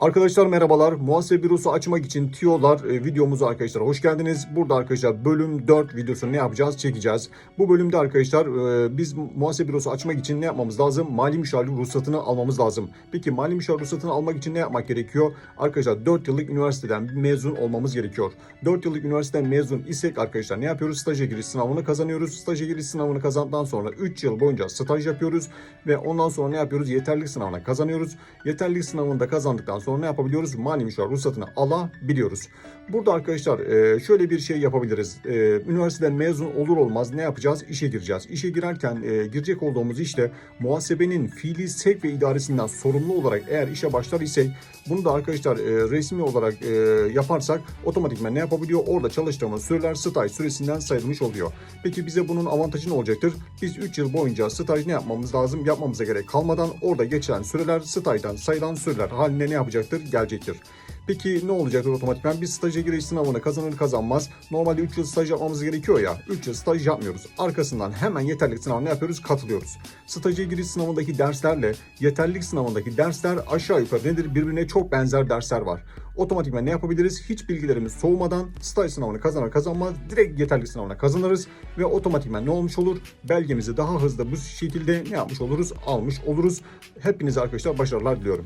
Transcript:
Arkadaşlar merhabalar. Muhasebe bürosu açmak için tiyolar e, videomuza arkadaşlar hoş geldiniz. Burada arkadaşlar bölüm 4 videosunu ne yapacağız? Çekeceğiz. Bu bölümde arkadaşlar e, biz muhasebe bürosu açmak için ne yapmamız lazım? Mali müşavirlik ruhsatını almamız lazım. Peki mali müşavirlik ruhsatını almak için ne yapmak gerekiyor? Arkadaşlar 4 yıllık üniversiteden mezun olmamız gerekiyor. 4 yıllık üniversiteden mezun isek arkadaşlar ne yapıyoruz? Staja giriş sınavını kazanıyoruz. Staja giriş sınavını kazandıktan sonra 3 yıl boyunca staj yapıyoruz ve ondan sonra ne yapıyoruz? Yeterlilik sınavına kazanıyoruz. Yeterlilik sınavını da kazandıktan sonra ne yapabiliyoruz? Mali müşavir ruhsatını alabiliyoruz. Burada arkadaşlar e, şöyle bir şey yapabiliriz. E, Üniversiteden mezun olur olmaz ne yapacağız? İşe gireceğiz. İşe girerken e, girecek olduğumuz işte muhasebenin fiili sevk ve idaresinden sorumlu olarak eğer işe başlar isek bunu da arkadaşlar resmi olarak yaparsak otomatikman ne yapabiliyor? Orada çalıştığımız süreler staj süresinden sayılmış oluyor. Peki bize bunun avantajı ne olacaktır? Biz 3 yıl boyunca staj ne yapmamız lazım? Yapmamıza gerek kalmadan orada geçen süreler stajdan sayılan süreler haline ne yapacaktır? Gelecektir. Peki ne olacaktır otomatikman? Biz staja giriş sınavını kazanır kazanmaz. Normalde 3 yıl staj yapmamız gerekiyor ya. 3 yıl staj yapmıyoruz. Arkasından hemen yeterlilik sınavına yapıyoruz? Katılıyoruz. Staja giriş sınavındaki derslerle yeterlilik sınavındaki dersler aşağı yukarı nedir? Birbirine çok benzer dersler var. Otomatikman ne yapabiliriz? Hiç bilgilerimiz soğumadan staj sınavını kazanır kazanmaz direkt yeterlilik sınavına kazanırız ve otomatikman ne olmuş olur? Belgemizi daha hızlı bu şekilde ne yapmış oluruz? Almış oluruz. Hepinize arkadaşlar başarılar diliyorum.